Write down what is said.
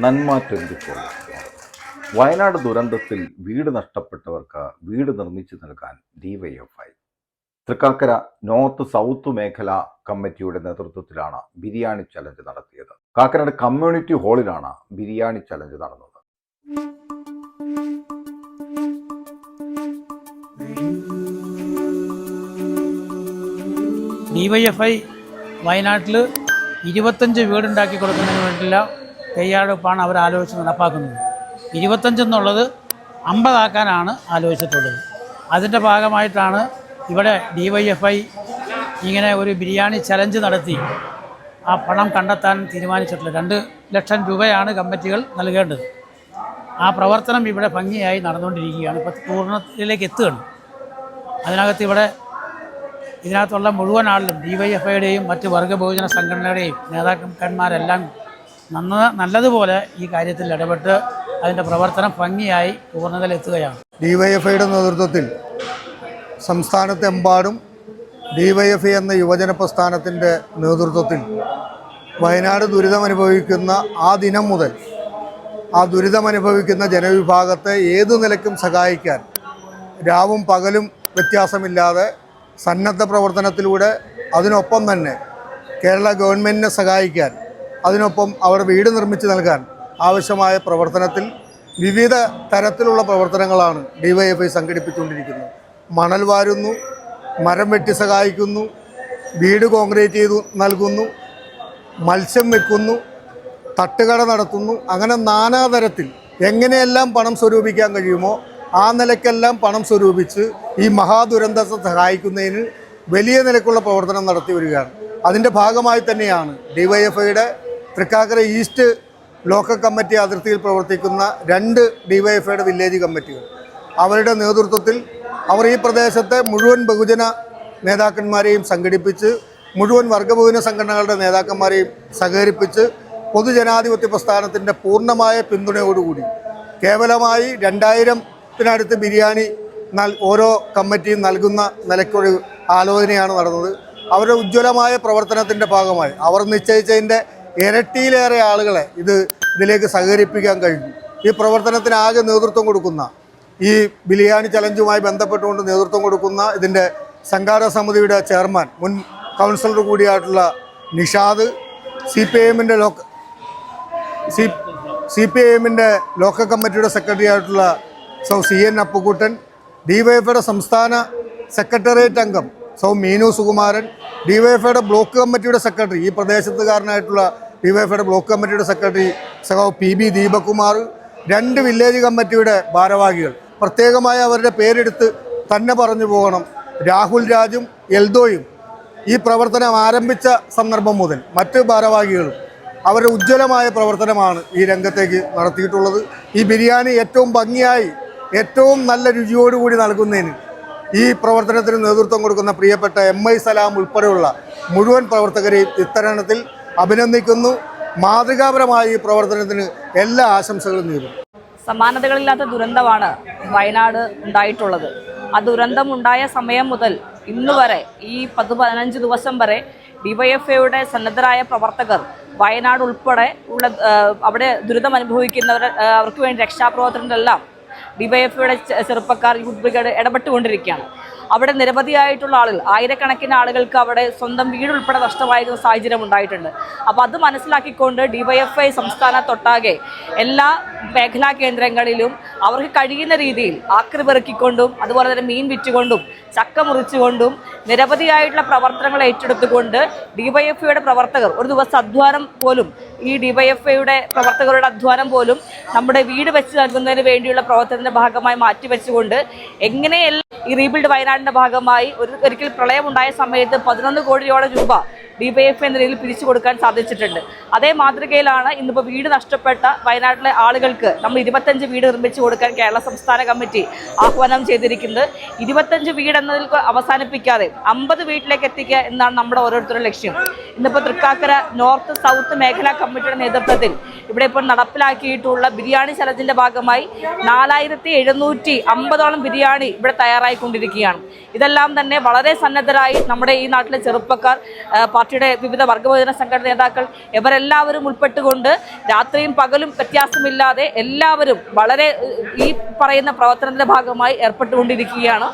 നന്മ ട്വന്റി വയനാട് ദുരന്തത്തിൽ വീട് നഷ്ടപ്പെട്ടവർക്ക് വീട് നിർമ്മിച്ചു നൽകാൻ ഡിവൈഎഫ്ഐ തൃക്കാക്കര നോർത്ത് സൗത്ത് മേഖല കമ്മിറ്റിയുടെ നേതൃത്വത്തിലാണ് ബിരിയാണി ചലഞ്ച് നടത്തിയത്. കാക്കനാട് കമ്മ്യൂണിറ്റി ഹാളിലാണ് ബിരിയാണി ചലഞ്ച് നടന്നത്. ഡിവൈഎഫ്ഐ വയനാട്ടിൽ ഇരുപത്തഞ്ച് വീടുണ്ടാക്കി കൊടുക്കുന്നതിന് വേണ്ടിയുള്ള തയ്യാറെടുപ്പാണ് അവർ ആലോചിച്ച് നടപ്പാക്കുന്നത്. ഇരുപത്തഞ്ചെന്നുള്ളത് അമ്പതാക്കാനാണ് ആലോചിച്ചിട്ടുള്ളത്. അതിന്റെ ഭാഗമായിട്ടാണ് ഇവിടെ ഡി വൈ എഫ് ഐ ഇങ്ങനെ ഒരു ബിരിയാണി ചലഞ്ച് നടത്തി. ആ പണം കണ്ടെത്താൻ തീരുമാനിച്ചിട്ടുള്ളത്. രണ്ട് ലക്ഷം രൂപയാണ് കമ്മിറ്റികൾ നൽകേണ്ടത്. ആ പ്രവർത്തനം ഇവിടെ ഭംഗിയായി നടന്നുകൊണ്ടിരിക്കുകയാണ്. ഇപ്പോൾ പൂർണത്തിലേക്ക് എത്തുകയാണ്. അതിനകത്ത് ഇവിടെ ഇതിനകത്തുള്ള മുഴുവൻ ആളിലും ഡി വൈ എഫ് ഐയുടെയും മറ്റ് വർഗ ബഹുജന സംഘടനയുടെയും നേതാക്കന്മാരെല്ലാം നന്ന നല്ലതുപോലെ ഈ കാര്യത്തിൽ ഇടപെട്ട് അതിന്റെ പ്രവർത്തനം ഭംഗിയായി പൂർണതയിലെത്തുകയാണ്. ഡിവൈഎഫ്ഐയുടെ നേതൃത്വത്തിൽ സംസ്ഥാനത്തെമ്പാടും ഡിവൈഎഫ്ഐ എന്ന യുവജന പ്രസ്ഥാനത്തിന്റെ നേതൃത്വത്തിൽ വയനാട് ദുരിതമനുഭവിക്കുന്ന ആ ദിനം മുതൽ ആ ദുരിതമനുഭവിക്കുന്ന ജനവിഭാഗത്തെ ഏതു നിലയ്ക്കും സഹായിക്കാൻ രാവും പകലും വ്യത്യാസമില്ലാതെ സന്നദ്ധ പ്രവർത്തനത്തിലൂടെ അതിനൊപ്പം തന്നെ കേരള ഗവൺമെന്റിനെ സഹായിക്കാൻ അതിനൊപ്പം അവർ വീട് നിർമ്മിച്ച് നൽകാൻ ആവശ്യമായ പ്രവർത്തനത്തിൽ വിവിധ തരത്തിലുള്ള പ്രവർത്തനങ്ങളാണ് ഡിവൈഎഫ്ഐ സംഘടിപ്പിച്ചുകൊണ്ടിരിക്കുന്നത്. മണൽ വാരുന്നു മരം വെട്ടി സഹായിക്കുന്നു വീട് കോൺക്രീറ്റ് ചെയ്തു നൽകുന്നു മത്സ്യം വെക്കുന്നു തട്ടുകട നടത്തുന്നു. അങ്ങനെ നാനാതരത്തിൽ എങ്ങനെയെല്ലാം പണം സ്വരൂപിക്കാൻ കഴിയുമോ ആ നിലയ്ക്കെല്ലാം പണം സ്വരൂപിച്ച് ഈ മഹാദുരന്തത്തെ സഹായിക്കുന്നതിന് വലിയ നിലക്കുള്ള പ്രവർത്തനം നടത്തി വരികയാണ്. അതിന്റെ ഭാഗമായി തന്നെയാണ് ഡിവൈഎഫ്ഐയുടെ തൃക്കാക്കര ഈസ്റ്റ് ലോക്കൽ കമ്മിറ്റി അതിർത്തിയിൽ പ്രവർത്തിക്കുന്ന രണ്ട് ഡിവൈഎഫ്ഐയുടെ വില്ലേജ് കമ്മിറ്റികൾ. അവരുടെ നേതൃത്വത്തിൽ അവർ ഈ പ്രദേശത്തെ മുഴുവൻ ബഹുജന നേതാക്കന്മാരെയും സംഘടിപ്പിച്ച് മുഴുവൻ വർഗബഹുജന സംഘടനകളുടെ നേതാക്കന്മാരെയും സഹകരിപ്പിച്ച് പൊതുജനാധിപത്യ പ്രസ്ഥാനത്തിന്റെ പൂർണമായ പിന്തുണയോടുകൂടി കേവലമായി രണ്ടായിരത്തിനടുത്ത് ബിരിയാണി നൽ ഓരോ കമ്മിറ്റിയും നൽകുന്ന നിലയ്ക്കൊരു ആലോചനയാണ് നടന്നത്. അവരുടെ ഉജ്ജ്വലമായ പ്രവർത്തനത്തിന്റെ ഭാഗമായി അവർ നിശ്ചയിച്ചതിന്റെ ഇരട്ടിയിലേറെ ആളുകളെ ഇത് ഇതിലേക്ക് സഹകരിപ്പിക്കാൻ കഴിഞ്ഞു. ഈ പ്രവർത്തനത്തിന് ആകെ നേതൃത്വം കൊടുക്കുന്ന ഈ ബിരിയാണി ചലഞ്ചുമായി ബന്ധപ്പെട്ടുകൊണ്ട് നേതൃത്വം കൊടുക്കുന്ന ഇതിന്റെ സംഘാടക സമിതിയുടെ ചെയർമാൻ മുൻ കൗൺസിലർ കൂടിയായിട്ടുള്ള നിഷാദ് സി പി എമ്മിന്റെ ലോക്ക സി സി പി എമ്മിന്റെ ലോക്കൽ കമ്മിറ്റിയുടെ സെക്രട്ടറി ആയിട്ടുള്ള സൗ സി എൻ അപ്പുക്കുട്ടൻ ഡിവൈഎഫ്ഐയുടെ സംസ്ഥാന സെക്രട്ടേറിയറ്റ് അംഗം സൗ മീനു സുകുമാരൻ ഡിവൈഎഫ്ഐയുടെ ബ്ലോക്ക് കമ്മിറ്റിയുടെ സെക്രട്ടറി ഈ പ്രദേശത്തുകാരനായിട്ടുള്ള ഡിവൈഎഫ്ഐയുടെ ബ്ലോക്ക് കമ്മിറ്റിയുടെ സെക്രട്ടറി സഹോ പി ബി ദീപകുമാർ രണ്ട് വില്ലേജ് കമ്മിറ്റിയുടെ ഭാരവാഹികൾ. പ്രത്യേകമായി അവരുടെ പേരെടുത്ത് തന്നെ പറഞ്ഞു പോകണം. രാഹുൽ രാജും എൽദോയും. ഈ പ്രവർത്തനം ആരംഭിച്ച സന്ദർഭം മുതൽ മറ്റ് ഭാരവാഹികളും അവരുടെ ഉജ്ജ്വലമായ പ്രവർത്തനമാണ് ഈ രംഗത്തേക്ക് നടത്തിയിട്ടുള്ളത്. ഈ ബിരിയാണി ഏറ്റവും ഭംഗിയായി ഏറ്റവും നല്ല രുചിയോടുകൂടി നൽകുന്നതിന് ഈ പ്രവർത്തനത്തിന് നേതൃത്വം കൊടുക്കുന്ന പ്രിയപ്പെട്ട എം ഐ സലാം ഉൾപ്പെടെയുള്ള മുഴുവൻ പ്രവർത്തകരെയും ഇത്തരണത്തിൽ അഭിനന്ദിക്കുന്നു. മാതൃകാപരമായ ഈ പ്രവർത്തനത്തിന് എല്ലാ ആശംസകളും നേരുന്നു. സമാനതകളില്ലാത്ത ദുരന്തമാണ് വയനാട് ഉണ്ടായിട്ടുള്ളത്. ആ ദുരന്തം ഉണ്ടായ സമയം മുതൽ ഇന്ന് വരെ ഈ പത്ത് പതിനഞ്ച് ദിവസം വരെ ഡിവൈഎഫ്ഐയുടെ സന്നദ്ധരായ പ്രവർത്തകർ വയനാട് ഉൾപ്പെടെ ഉള്ള അവിടെ ദുരിതം അനുഭവിക്കുന്നവർ അവർക്ക് വേണ്ടി രക്ഷാപ്രവർത്തനത്തിലെല്ലാം ഡിവൈഎഫ്ഐയുടെ ചെറുപ്പക്കാർ യൂത്ത് ബ്രിഗേഡ് ഇടപെട്ടുകൊണ്ടിരിക്കുകയാണ്. അവിടെ നിരവധിയായിട്ടുള്ള ആളുകൾ ആയിരക്കണക്കിന് ആളുകൾക്ക് അവിടെ സ്വന്തം വീടുൾപ്പെടെ നഷ്ടമായിരുന്ന സാഹചര്യം ഉണ്ടായിട്ടുണ്ട്. അപ്പോൾ അത് മനസ്സിലാക്കിക്കൊണ്ട് ഡിവൈഎഫ്ഐ സംസ്ഥാനത്തൊട്ടാകെ എല്ലാ മേഖലാ കേന്ദ്രങ്ങളിലും അവർക്ക് കഴിയുന്ന രീതിയിൽ ആക്രി പെറുക്കിക്കൊണ്ടും അതുപോലെ തന്നെ മീൻ വിറ്റുകൊണ്ടും ചക്ക മുറിച്ചുകൊണ്ടും നിരവധിയായിട്ടുള്ള പ്രവർത്തനങ്ങൾ ഏറ്റെടുത്തുകൊണ്ട് ഡിവൈഎഫ്ഐയുടെ പ്രവർത്തകർ ഒരു ദിവസം അധ്വാനം പോലും ഈ ഡിവൈഎഫ്ഐയുടെ പ്രവർത്തകരുടെ അധ്വാനം പോലും നമ്മുടെ വീട് വെച്ച് നൽകുന്നതിന് വേണ്ടിയുള്ള പ്രവർത്തനത്തിന്റെ ഭാഗമായി മാറ്റിവെച്ചുകൊണ്ട് എങ്ങനെയെല്ലാം ഈ റീബിൽഡ് വയനാടിന്റെ ഭാഗമായി ഒരു ഒരിക്കൽ പ്രളയമുണ്ടായ സമയത്ത് പതിനൊന്ന് കോടിയോളം രൂപ ഡിവൈഎഫ് എന്ന രീതിയിൽ പിരിച്ചു കൊടുക്കാൻ സാധിച്ചിട്ടുണ്ട്. അതേ മാതൃകയിലാണ് ഇന്നിപ്പോൾ വീട് നഷ്ടപ്പെട്ട വയനാട്ടിലെ ആളുകൾക്ക് നമ്മൾ ഇരുപത്തഞ്ച് വീട് നിർമ്മിച്ചു കൊടുക്കാൻ കേരള സംസ്ഥാന കമ്മിറ്റി ആഹ്വാനം ചെയ്തിരിക്കുന്നത്. ഇരുപത്തഞ്ച് വീട് എന്നതിൽ അവസാനിപ്പിക്കാതെ അമ്പത് വീട്ടിലേക്ക് എത്തിക്കുക എന്നാണ് നമ്മുടെ ഓരോരുത്തരുടെ ലക്ഷ്യം. ഇന്നിപ്പോൾ തൃക്കാക്കര നോർത്ത് സൗത്ത് മേഖലാ കമ്മിറ്റിയുടെ നേതൃത്വത്തിൽ ഇവിടെ ഇപ്പോൾ നടപ്പിലാക്കിയിട്ടുള്ള ബിരിയാണി ചലഞ്ചിന്റെ ഭാഗമായി നാലായിരത്തി എഴുന്നൂറ്റി അമ്പതോളം ബിരിയാണി ഇവിടെ തയ്യാറായിക്കൊണ്ടിരിക്കുകയാണ്. ഇതെല്ലാം തന്നെ വളരെ സന്നദ്ധരായി നമ്മുടെ ഈ നാട്ടിലെ ചെറുപ്പക്കാർ പാർട്ടിയുടെ വിവിധ വർഗബോധന സംഘടന നേതാക്കൾ ഇവരെല്ലാവരും ഉൾപ്പെട്ടുകൊണ്ട് രാത്രിയും പകലും വ്യത്യാസമില്ലാതെ എല്ലാവരും വളരെ ഈ പറയുന്ന പ്രവർത്തനത്തിന്റെ ഭാഗമായി ഏർപ്പെട്ടുകൊണ്ടിരിക്കുകയാണ്.